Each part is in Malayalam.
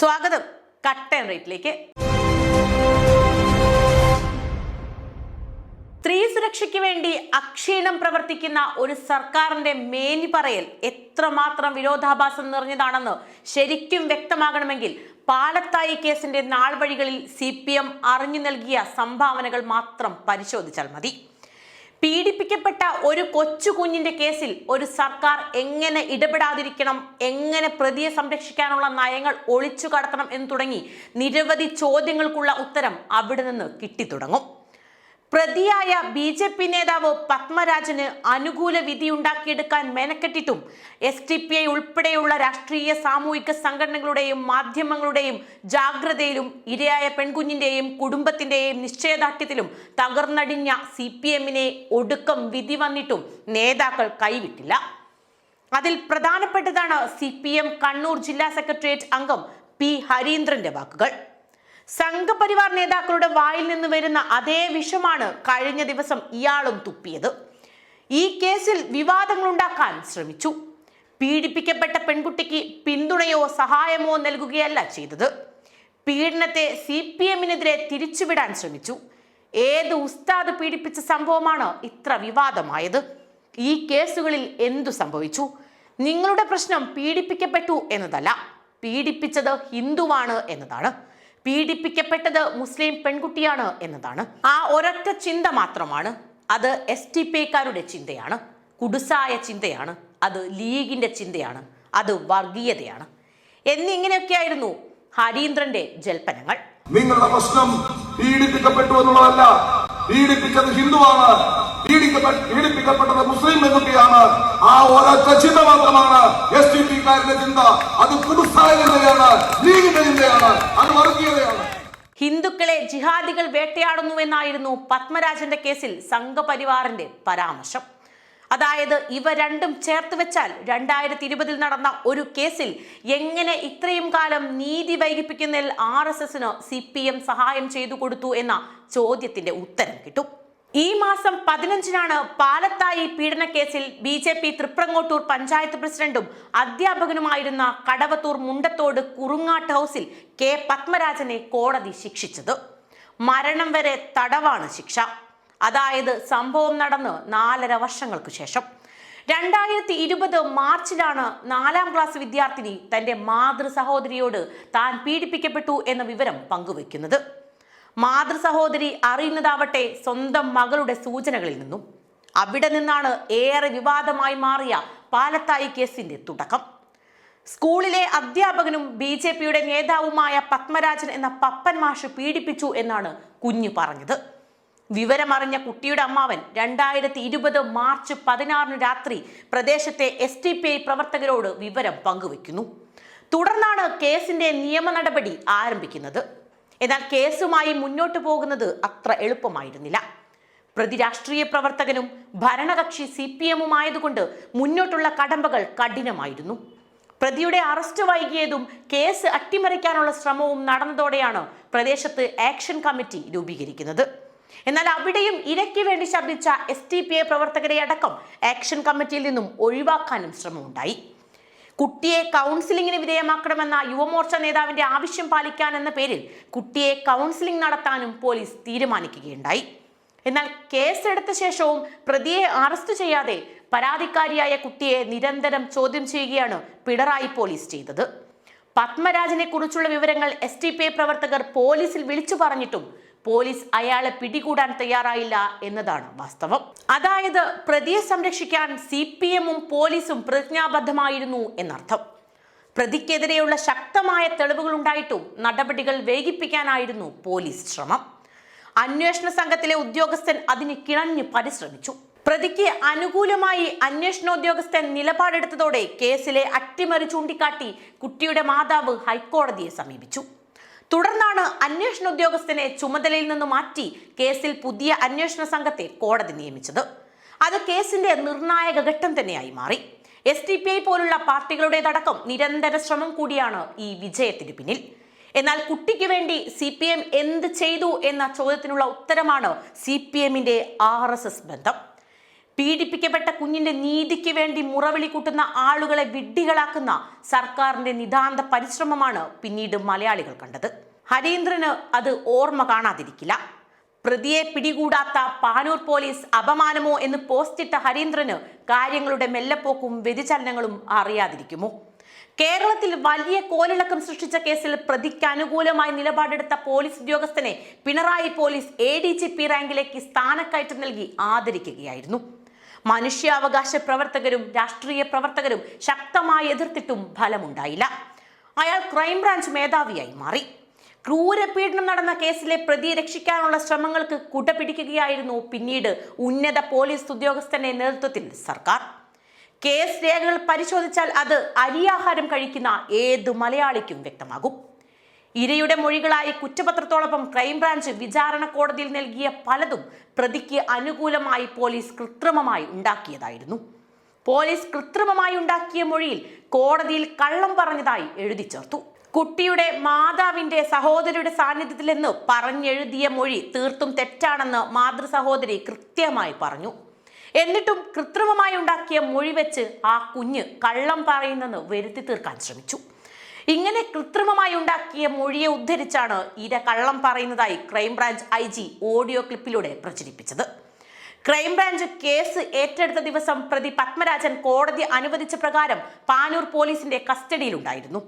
സ്വാഗതം. കട്ട് ആൻഡ് റേറ്റിലേക്ക് സ്ത്രീ സുരക്ഷയ്ക്ക് വേണ്ടി അക്ഷീണം പ്രവർത്തിക്കുന്ന ഒരു സർക്കാരിന്റെ മേനി പറയൽ എത്രമാത്രം വിരോധാഭാസം നിറഞ്ഞതാണെന്ന് ശരിക്കും വ്യക്തമാകണമെങ്കിൽ പാലത്തായി കേസിന്റെ നാൾ വഴികളിൽ സി പി എം അറിഞ്ഞു നൽകിയ സംഭാവനകൾ മാത്രം പരിശോധിച്ചാൽ മതി. പീഡിപ്പിക്കപ്പെട്ട ഒരു കൊച്ചു കുഞ്ഞിന്റെ കേസിൽ ഒരു സർക്കാർ എങ്ങനെ ഇടപെടാതിരിക്കണം എങ്ങനെ പ്രതിയെ സംരക്ഷിക്കാനുള്ള നയങ്ങൾ ഒളിച്ചു കടത്തണം എന്ന് തുടങ്ങി നിരവധി ചോദ്യങ്ങൾക്കുള്ള ഉത്തരം അവിടെ നിന്ന് കിട്ടിത്തുടങ്ങും. പ്രതിയായ ബി ജെ പി നേതാവ് പത്മരാജന് അനുകൂല വിധിയുണ്ടാക്കിയെടുക്കാൻ മെനക്കെട്ടിട്ടും എസ് ടി പി ഐ ഉൾപ്പെടെയുള്ള രാഷ്ട്രീയ സാമൂഹിക സംഘടനകളുടെയും മാധ്യമങ്ങളുടെയും ജാഗ്രതയിലും ഇരയായ പെൺകുഞ്ഞിന്റെയും കുടുംബത്തിന്റെയും നിശ്ചയദാർഢ്യത്തിലും തകർന്നടിഞ്ഞ സി പി എമ്മിനെ ഒടുക്കം വിധി വന്നിട്ടും നേതാക്കൾ കൈവിട്ടില്ല. അതിൽ പ്രധാനപ്പെട്ടതാണ് സി പി എം കണ്ണൂർ ജില്ലാ സെക്രട്ടേറിയറ്റ് അംഗം പി ഹരീന്ദ്രന്റെ വാക്കുകൾ. സംഘപരിവാർ നേതാക്കളുടെ വായിൽ നിന്ന് വരുന്ന അതേ വിഷമാണ് കഴിഞ്ഞ ദിവസം ഇയാളും തുപ്പിയത്. ഈ കേസിൽ വിവാദങ്ങൾ ഉണ്ടാക്കാൻ ശ്രമിച്ചു. പീഡിപ്പിക്കപ്പെട്ട പെൺകുട്ടിക്ക് പിന്തുണയോ സഹായമോ നൽകുകയല്ല ചെയ്തത്. പീഡനത്തെ സി പി എമ്മിനെതിരെ തിരിച്ചുവിടാൻ ശ്രമിച്ചു. ഏത് ഉസ്താദ് പീഡിപ്പിച്ച സംഭവമാണ് ഇത്ര വിവാദമായത്? ഈ കേസുകളിൽ എന്തു സംഭവിച്ചു? നിങ്ങളുടെ പ്രശ്നം പീഡിപ്പിക്കപ്പെട്ടു എന്നതല്ല. പീഡിപ്പിച്ചത് ഹിന്ദുവാണ് എന്നതാണ്. പീഡിപ്പിക്കപ്പെട്ടത് മുസ്ലിം പെൺകുട്ടിയാണ് എന്നതാണ്. ആ ഒരൊറ്റ ചിന്ത മാത്രമാണ്. അത് എസ് ടി പിക്കാരുടെ ചിന്തയാണ്. കുടുസായ ചിന്തയാണ്. അത് ലീഗിന്റെ ചിന്തയാണ്. അത് വർഗീയതയാണ്. എന്നിങ്ങനെയൊക്കെയായിരുന്നു ഹരീന്ദ്രന്റെ ജൽപ്പനങ്ങൾ. നിങ്ങളുടെ പ്രശ്നം പീഡിപ്പിക്കപ്പെട്ടു എന്നുള്ളതല്ല. പീഡിപ്പിച്ചത് ഹിന്ദുവാണ്. പീഡിപ്പിക്കപ്പെട്ടത് മുസ്ലിം പെൺകുട്ടിയാണ്. ആ ഒരൊറ്റ ചിന്ത മാത്രമാണ് എസ് ടി പിക്കാരുടെ ചിന്ത. അത് കുടുസായ ലീഗിന്റെ ചിന്തയാണ് അത് വർഗീയതയാണ്. ഹിന്ദുക്കളെ ജിഹാദികൾ വേട്ടയാടുന്നുവെന്നായിരുന്നു പത്മരാജന്റെ കേസിൽ സംഘപരിവാറിന്റെ പരാമർശം. അതായത് ഇവ രണ്ടും ചേർത്ത് വെച്ചാൽ രണ്ടായിരത്തി ഇരുപതിൽ നടന്ന ഒരു കേസിൽ എങ്ങനെ ഇത്രയും കാലം നീതി വൈകിപ്പിക്കുന്നതിൽ ആർ എസ് എസിന് സി പി എം സഹായം ചെയ്തു കൊടുത്തു എന്ന ചോദ്യത്തിന്റെ ഉത്തരം കിട്ടും. ഈ മാസം പതിനഞ്ചിനാണ് Palathayi പീഡനക്കേസിൽ B J P Thripangottur panchayat പ്രസിഡന്റും അധ്യാപകനുമായിരുന്ന കടവത്തൂർ മുണ്ടത്തോട് കുറുങ്ങാട്ട് ഹൗസിൽ കെ പത്മരാജനെ കോടതി ശിക്ഷിച്ചത്. മരണം വരെ തടവാണ് ശിക്ഷ. അതായത് സംഭവം നടന്ന് നാലര വർഷങ്ങൾക്ക് ശേഷം. രണ്ടായിരത്തി ഇരുപത് മാർച്ചിലാണ് നാലാം ക്ലാസ് വിദ്യാർത്ഥിനി തന്റെ മാതൃ സഹോദരിയോട് താൻ പീഡിപ്പിക്കപ്പെട്ടു എന്ന വിവരം പങ്കുവെക്കുന്നത്. മാതൃ സഹോദരി അറിയുന്നതാവട്ടെ സ്വന്തം മകളുടെ സൂചനകളിൽ നിന്നും. അവിടെ നിന്നാണ് ഏറെ വിവാദമായി മാറിയ പാലത്തായി കേസിന്റെ തുടക്കം. സ്കൂളിലെ അധ്യാപകനും ബി ജെ പിയുടെ നേതാവുമായ പത്മരാജൻ എന്ന പപ്പൻ മാഷ് പീഡിപ്പിച്ചു എന്നാണ് കുഞ്ഞു പറഞ്ഞത്. വിവരമറിഞ്ഞ കുട്ടിയുടെ അമ്മാവൻ രണ്ടായിരത്തി ഇരുപത് മാർച്ച് പതിനാറിന് രാത്രി പ്രദേശത്തെ എസ് ടി പി ഐ പ്രവർത്തകരോട് വിവരം പങ്കുവെക്കുന്നു തുടർന്നാണ് കേസിന്റെ നിയമ നടപടി ആരംഭിക്കുന്നത്. എന്നാൽ കേസുമായി മുന്നോട്ടു പോകുന്നത് അത്ര എളുപ്പമായിരുന്നില്ല. പ്രതി രാഷ്ട്രീയ പ്രവർത്തകനും ഭരണകക്ഷി സി പി എമ്മുമായതുകൊണ്ട് മുന്നോട്ടുള്ള കടമ്പകൾ കഠിനമായിരുന്നു. പ്രതിയുടെ അറസ്റ്റ് വൈകിയതും കേസ് അട്ടിമറിക്കാനുള്ള ശ്രമവും നടന്നതോടെയാണ് പ്രദേശത്ത് ആക്ഷൻ കമ്മിറ്റി രൂപീകരിക്കുന്നത്. എന്നാൽ അവിടെയും ഇരയ്ക്ക് വേണ്ടി ശബ്ദിച്ച എസ് ടി പി ഐ പ്രവർത്തകരെ അടക്കം ആക്ഷൻ കമ്മിറ്റിയിൽ നിന്നും ഒഴിവാക്കാനും ശ്രമമുണ്ടായി. കുട്ടിയെ കൗൺസിലിംഗിന് വിധേയമാക്കണമെന്ന യുവമോർച്ച നേതാവിന്റെ ആവശ്യം പാലിക്കാൻ എന്ന പേരിൽ കുട്ടിയെ കൗൺസിലിംഗ് നടത്താനും പോലീസ് തീരുമാനിക്കുകയുണ്ടായി. എന്നാൽ കേസെടുത്ത ശേഷവും പ്രതിയെ അറസ്റ്റ് ചെയ്യാതെ പരാതിക്കാരിയായ കുട്ടിയെ നിരന്തരം ചോദ്യം ചെയ്യുകയാണ് പിണറായി പോലീസ് ചെയ്തത്. പത്മരാജനെ കുറിച്ചുള്ള വിവരങ്ങൾ എസ് ടി പി പ്രവർത്തകർ പോലീസിൽ വിളിച്ചു പറഞ്ഞിട്ടും പോലീസ് അയാളെ പിടികൂടാൻ തയ്യാറായില്ല എന്നതാണ് വാസ്തവം. അതായത് പ്രതിയെ സംരക്ഷിക്കാൻ സി പി എമ്മും പോലീസും പ്രതിജ്ഞാബദ്ധമായിരുന്നു എന്നർത്ഥം. പ്രതിക്കെതിരെയുള്ള ശക്തമായ തെളിവുകൾ ഉണ്ടായിട്ടും നടപടികൾ വേഗിപ്പിക്കാനായിരുന്നു പോലീസ് ശ്രമം. അന്വേഷണ സംഘത്തിലെ ഉദ്യോഗസ്ഥൻ അതിന് കിണഞ്ഞു പരിശ്രമിച്ചു. പ്രതിക്ക് അനുകൂലമായി അന്വേഷണോദ്യോഗസ്ഥൻ നിലപാടെടുത്തതോടെ കേസിലെ അട്ടിമറി ചൂണ്ടിക്കാട്ടി കുട്ടിയുടെ മാതാവ് ഹൈക്കോടതിയെ സമീപിച്ചു. തുടർന്നാണ് അന്വേഷണ ഉദ്യോഗസ്ഥനെ ചുമതലയിൽ നിന്ന് മാറ്റി കേസിൽ പുതിയ അന്വേഷണ സംഘത്തെ കോടതി നിയമിച്ചത്. അത് കേസിന്റെ നിർണായക ഘട്ടം തന്നെയായി മാറി. എസ് ടി പി ഐ പോലുള്ള പാർട്ടികളുടേതടക്കം നിരന്തര ശ്രമം കൂടിയാണ് ഈ വിജയത്തിന് പിന്നിൽ. എന്നാൽ കുട്ടിക്ക് വേണ്ടി സി പി എം എന്ത് ചെയ്തു എന്ന ചോദ്യത്തിനുള്ള ഉത്തരമാണ് സി പി എമ്മിന്റെ ആർ എസ് എസ് ബന്ധം. പീഡിപ്പിക്കപ്പെട്ട കുഞ്ഞിന്റെ നീതിക്ക് വേണ്ടി മുറവിളി കൂട്ടുന്ന ആളുകളെ വിഡ്ഢികളാക്കുന്ന സർക്കാരിന്റെ നിതാന്ത പരിശ്രമമാണ് പിന്നീട് മലയാളികൾ കണ്ടത്. ഹരീന്ദ്രന് അത് ഓർമ്മ കാണാതിരിക്കില്ല. പ്രതിയെ പിടികൂടാത്ത പാനൂർ പോലീസ് അപമാനമോ എന്ന് പോസ്റ്റിട്ട ഹരീന്ദ്രന് കാര്യങ്ങളുടെ മെല്ലപ്പോക്കും വ്യതിചലനങ്ങളും അറിയാതിരിക്കുമോ? കേരളത്തിൽ വലിയ കോലിളക്കം സൃഷ്ടിച്ച കേസിൽ പ്രതിക്ക് അനുകൂലമായി നിലപാടെടുത്ത പോലീസ് ഉദ്യോഗസ്ഥനെ Pinarayi police A D G P റാങ്കിലേക്ക് സ്ഥാനക്കയറ്റം നൽകി ആദരിക്കുകയായിരുന്നു. മനുഷ്യാവകാശ പ്രവർത്തകരും രാഷ്ട്രീയ പ്രവർത്തകരും ശക്തമായി എതിർത്തിട്ടും ഫലമുണ്ടായില്ല. അയാൾ ക്രൈംബ്രാഞ്ച് മേധാവിയായി മാറി. ക്രൂരപീഡനം നടന്ന കേസിലെ പ്രതിയെ രക്ഷിക്കാനുള്ള ശ്രമങ്ങൾക്ക് കുടപിടിക്കുകയായിരുന്നു പിന്നീട് ഉന്നത പോലീസ് ഉദ്യോഗസ്ഥന്റെ നേതൃത്വത്തിൽ സർക്കാർ. കേസ് രേഖകൾ പരിശോധിച്ചാൽ അത് അരിയാഹാരം കഴിക്കുന്ന ഏത് മലയാളിക്കും വ്യക്തമാകും. ഇരയുടെ മൊഴികളായി കുറ്റപത്രത്തോടൊപ്പം ക്രൈംബ്രാഞ്ച് വിചാരണ കോടതിയിൽ നൽകിയ പലതും പ്രതിക്ക് അനുകൂലമായി പോലീസ് കൃത്രിമമായി ഉണ്ടാക്കിയതായിരുന്നു. പോലീസ് കൃത്രിമമായി ഉണ്ടാക്കിയ മൊഴിയിൽ കോടതിയിൽ കള്ളം പറഞ്ഞതായി എഴുതി ചേർത്തു. കുട്ടിയുടെ മാതാവിന്റെ സഹോദരിയുടെ സാന്നിധ്യത്തിലെന്ന് പറഞ്ഞെഴുതിയ മൊഴി തീർത്തും തെറ്റാണെന്ന് മാതൃ സഹോദരി കൃത്യമായി പറഞ്ഞു. എന്നിട്ടും കൃത്രിമമായി ഉണ്ടാക്കിയ മൊഴി വെച്ച് ആ കുഞ്ഞ് കള്ളം പറയുന്നെന്ന് വരുത്തി തീർക്കാൻ ശ്രമിച്ചു. ഇങ്ങനെ കൃത്രിമമായി ഉണ്ടാക്കിയ മൊഴിയെ ഉദ്ധരിച്ചാണ് ഇര കള്ളം പറയുന്നതായി crime branch I G audio ക്ലിപ്പിലൂടെ പ്രചരിപ്പിച്ചത്. ക്രൈംബ്രാഞ്ച് കേസ് ഏറ്റെടുത്ത ദിവസം പ്രതി പത്മരാജൻ കോടതി അനുവദിച്ച പ്രകാരം പാനൂർ പോലീസിന്റെ കസ്റ്റഡിയിലുണ്ടായിരുന്നു.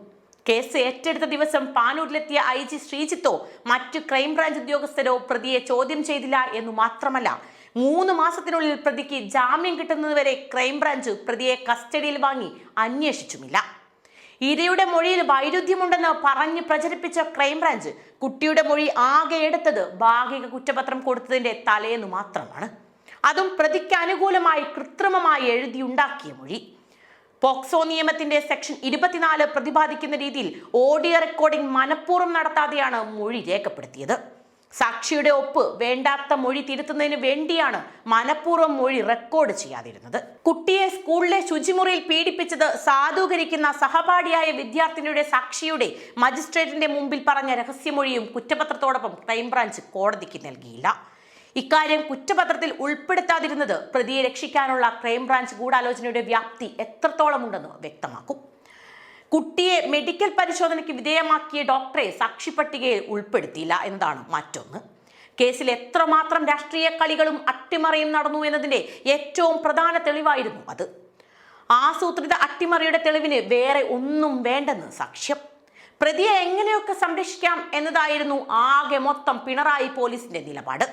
കേസ് ഏറ്റെടുത്ത ദിവസം പാനൂരിലെത്തിയ ഐ ജി ശ്രീജിത്തോ മറ്റു ക്രൈംബ്രാഞ്ച് ഉദ്യോഗസ്ഥരോ പ്രതിയെ ചോദ്യം ചെയ്തില്ല എന്ന് മാത്രമല്ല മൂന്ന് മാസത്തിനുള്ളിൽ പ്രതിക്ക് ജാമ്യം കിട്ടുന്നതുവരെ ക്രൈംബ്രാഞ്ച് പ്രതിയെ കസ്റ്റഡിയിൽ വാങ്ങി അന്വേഷിച്ചുമില്ല. ഇരയുടെ മൊഴിയിൽ വൈരുദ്ധ്യമുണ്ടെന്ന് പറഞ്ഞ് പ്രചരിപ്പിച്ച ക്രൈംബ്രാഞ്ച് കുട്ടിയുടെ മൊഴി ആകെ എടുത്തത് ഭാഗിക കുറ്റപത്രം കൊടുത്തതിന്റെ തലേന്ന് മാത്രമാണ്. അതും പ്രതിക്ക് അനുകൂലമായി കൃത്രിമമായി എഴുതിയുണ്ടാക്കിയ മൊഴി. പോക്സോ നിയമത്തിന്റെ സെക്ഷൻ ഇരുപത്തിനാല് പ്രതിപാദിക്കുന്ന രീതിയിൽ ഓഡിയോ റെക്കോർഡിംഗ് മനഃപൂർവം നടത്താതെയാണ് മൊഴി രേഖപ്പെടുത്തിയത്. സാക്ഷിയുടെ ഒപ്പ് വേണ്ടാത്ത മൊഴി തിരുത്തുന്നതിന് വേണ്ടിയാണ് മനഃപൂർവം മൊഴി റെക്കോർഡ് ചെയ്യാതിരുന്നത്. കുട്ടിയെ സ്കൂളിലെ ശുചിമുറിയിൽ പീഡിപ്പിച്ചത് സാധൂകരിക്കുന്ന സഹപാഠിയായ വിദ്യാർത്ഥിനിയുടെ സാക്ഷിയുടെ മജിസ്ട്രേറ്റിന്റെ മുമ്പിൽ പറഞ്ഞ രഹസ്യമൊഴിയും കുറ്റപത്രത്തോടൊപ്പം ക്രൈംബ്രാഞ്ച് കോടതിക്ക് നൽകിയില്ല. ഇക്കാര്യം കുറ്റപത്രത്തിൽ ഉൾപ്പെടുത്താതിരുന്നത് പ്രതിയെ രക്ഷിക്കാനുള്ള ക്രൈംബ്രാഞ്ച് ഗൂഢാലോചനയുടെ വ്യാപ്തി എത്രത്തോളമുണ്ടെന്ന് വ്യക്തമാക്കും. കുട്ടിയെ മെഡിക്കൽ പരിശോധനയ്ക്ക് വിധേയമാക്കിയ ഡോക്ടറെ സാക്ഷിപ്പട്ടികയിൽ ഉൾപ്പെടുത്തിയില്ല. എന്നതാണ് മറ്റൊന്ന്? കേസിൽ എത്രമാത്രം രാഷ്ട്രീയ കളികളും അട്ടിമറിയും നടന്നു എന്നതിന്റെ ഏറ്റവും പ്രധാന തെളിവായിരുന്നു അത്. ആസൂത്രിത അട്ടിമറിയുടെ തെളിവിന് വേറെ ഒന്നും വേണ്ടെന്ന് സാക്ഷ്യം. പ്രതിയെ എങ്ങനെയൊക്കെ സംരക്ഷിക്കാം എന്നതായിരുന്നു ആകെ മൊത്തം പിണറായി പോലീസിന്റെ നിലപാട്.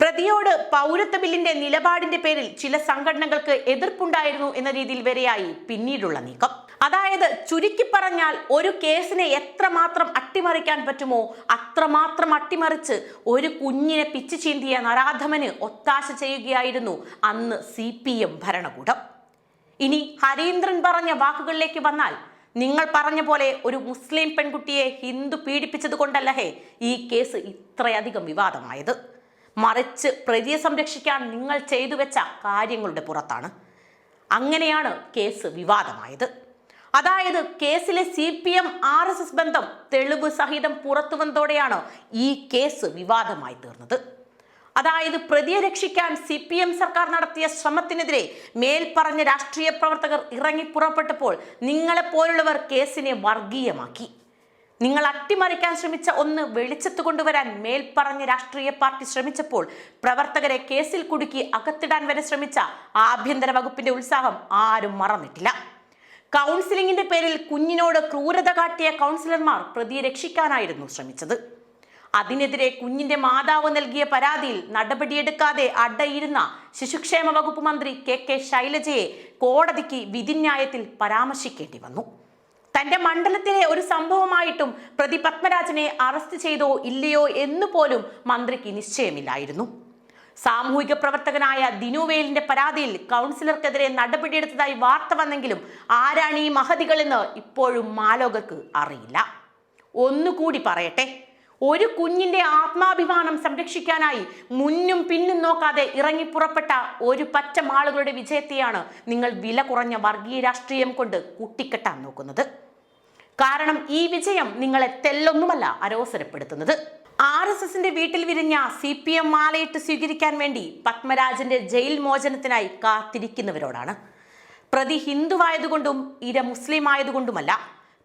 പ്രതിയോട് പൗരത്വ ബില്ലിന്റെ നിലപാടിന്റെ പേരിൽ ചില സംഘടനകൾക്ക് എതിർപ്പുണ്ടായിരുന്നു എന്ന രീതിയിൽ വരെയായി പിന്നീടുള്ള നീക്കം. അതായത് ചുരുക്കി പറഞ്ഞാൽ ഒരു കേസിനെ എത്രമാത്രം അട്ടിമറിക്കാൻ പറ്റുമോ അത്രമാത്രം അട്ടിമറിച്ച് ഒരു കുഞ്ഞിനെ പിച്ചു ചീന്തിയ നരാധമന് ഒത്താശ ചെയ്യുകയായിരുന്നു അന്ന് സി പി എം ഭരണകൂടം. ഇനി ഹരീന്ദ്രൻ പറഞ്ഞ വാക്കുകളിലേക്ക് വന്നാൽ നിങ്ങൾ പറഞ്ഞ പോലെ ഒരു മുസ്ലിം പെൺകുട്ടിയെ ഹിന്ദു പീഡിപ്പിച്ചത് കൊണ്ടല്ല ഹേ ഈ കേസ് ഇത്രയധികം വിവാദമായത്. മറിച്ച് പ്രതിയെ സംരക്ഷിക്കാൻ നിങ്ങൾ ചെയ്തു വെച്ച കാര്യങ്ങളുടെ പുറത്താണ്. അങ്ങനെയാണ് കേസ് വിവാദമായത്. അതായത് കേസിലെ C P M R S S ബന്ധം തെളിവ് സഹിതം പുറത്തു വന്നതോടെയാണ് ഈ കേസ് വിവാദമായി തീർന്നത്. അതായത് പ്രതിയെ രക്ഷിക്കാൻ സി പി എം സർക്കാർ നടത്തിയ ശ്രമത്തിനെതിരെ മേൽപ്പറഞ്ഞ രാഷ്ട്രീയ പ്രവർത്തകർ ഇറങ്ങി പുറപ്പെട്ടപ്പോൾ നിങ്ങളെപ്പോലുള്ളവർ കേസിനെ വർഗീയമാക്കി. നിങ്ങൾ അട്ടിമറിക്കാൻ ശ്രമിച്ച ഒന്ന് വെളിച്ചത്ത് കൊണ്ടുവരാൻ മേൽപ്പറഞ്ഞ രാഷ്ട്രീയ പാർട്ടി ശ്രമിച്ചപ്പോൾ പ്രവർത്തകരെ കേസിൽ കുടുക്കി അകത്തിടാൻ വരെ ശ്രമിച്ച ആഭ്യന്തര വകുപ്പിന്റെ ഉത്സാഹം ആരും മറന്നിട്ടില്ല. കൗൺസിലിംഗിന്റെ പേരിൽ കുഞ്ഞിനോട് ക്രൂരത കാട്ടിയ കൗൺസിലർമാർ പ്രതിയെ രക്ഷിക്കാനായിരുന്നു ശ്രമിച്ചത്. അതിനെതിരെ കുഞ്ഞിന്റെ മാതാവ് നൽകിയ പരാതിയിൽ നടപടിയെടുക്കാതെ അടയിരുന്ന ശിശുക്ഷേമ വകുപ്പ് മന്ത്രി കെ കെ ശൈലജയെ കോടതിക്ക് വിധിന്യായത്തിൽ പരാമർശിക്കേണ്ടി വന്നു. തന്റെ മണ്ഡലത്തിലെ ഒരു സംഭവമായിട്ടും പ്രതി പത്മരാജനെ അറസ്റ്റ് ചെയ്തോ ഇല്ലയോ എന്ന് പോലും മന്ത്രിക്ക് നിശ്ചയമില്ലായിരുന്നു. സാമൂഹിക പ്രവർത്തകനായ ദിനുവേലിന്റെ പരാതിയിൽ കൗൺസിലർക്കെതിരെ നടപടിയെടുത്തതായി വാർത്ത വന്നെങ്കിലും ആരാണ് ഈ മഹതികളെന്ന് ഇപ്പോഴും മാലോകർക്ക് അറിയില്ല. ഒന്നുകൂടി പറയട്ടെ. ഒരു കുഞ്ഞിന്റെ ആത്മാഭിമാനം സംരക്ഷിക്കാനായി മുന്നും പിന്നും നോക്കാതെ ഇറങ്ങി പുറപ്പെട്ട ഒരു പറ്റം ആളുകളുടെ വിജയത്തെയാണ് നിങ്ങൾ വില കുറഞ്ഞ വർഗീയ രാഷ്ട്രീയം കൊണ്ട് കൂട്ടിക്കെട്ടാൻ നോക്കുന്നത്. കാരണം ഈ വിജയം നിങ്ങളെ തെല്ലൊന്നുമല്ല അരോസരപ്പെടുത്തുന്നത്. ആർ എസ് എസിന്റെ വീട്ടിൽ വിരിഞ്ഞ സി പി എം മാലയിട്ട് സ്വീകരിക്കാൻ വേണ്ടി പത്മരാജന്റെ ജയിൽ മോചനത്തിനായി കാത്തിരിക്കുന്നവരോടാണ്. പ്രതി ഹിന്ദുവായതുകൊണ്ടും ഇര മുസ്ലിം ആയതുകൊണ്ടുമല്ല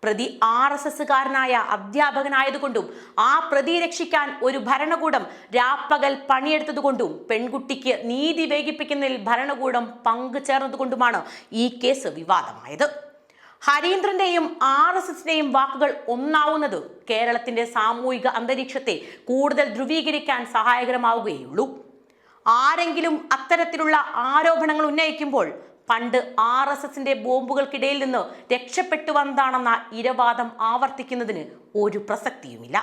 പ്രതി ആർ എസ് എസ്സുകാരനായ അധ്യാപകനായതുകൊണ്ടും ആ പ്രതി രക്ഷിക്കാൻ ഒരു ഭരണകൂടം രാപ്പകൽ പണിയെടുത്തതുകൊണ്ടും പെൺകുട്ടിക്ക് നീതി വേഗിപ്പിക്കുന്നതിൽ ഭരണകൂടം പങ്കുചേർന്നതുകൊണ്ടുമാണ് ഈ കേസ് വിവാദമായത്. ഹരീന്ദ്രന്റെയും ആർ എസ് എസിന്റെയും വാക്കുകൾ ഒന്നാവുന്നത് കേരളത്തിന്റെ സാമൂഹിക അന്തരീക്ഷത്തെ കൂടുതൽ ധ്രുവീകരിക്കാൻ സഹായകരമാവുകയുള്ളൂ ആരെങ്കിലും അത്തരത്തിലുള്ള ആരോപണങ്ങൾ ഉന്നയിക്കുമ്പോൾ പണ്ട് ആർ എസ് എസിന്റെ ബോംബുകൾക്കിടയിൽ നിന്ന് രക്ഷപ്പെട്ടു വന്നതാണെന്ന ഇരവാദം ആവർത്തിക്കുന്നതിന് ഒരു പ്രസക്തിയുമില്ല.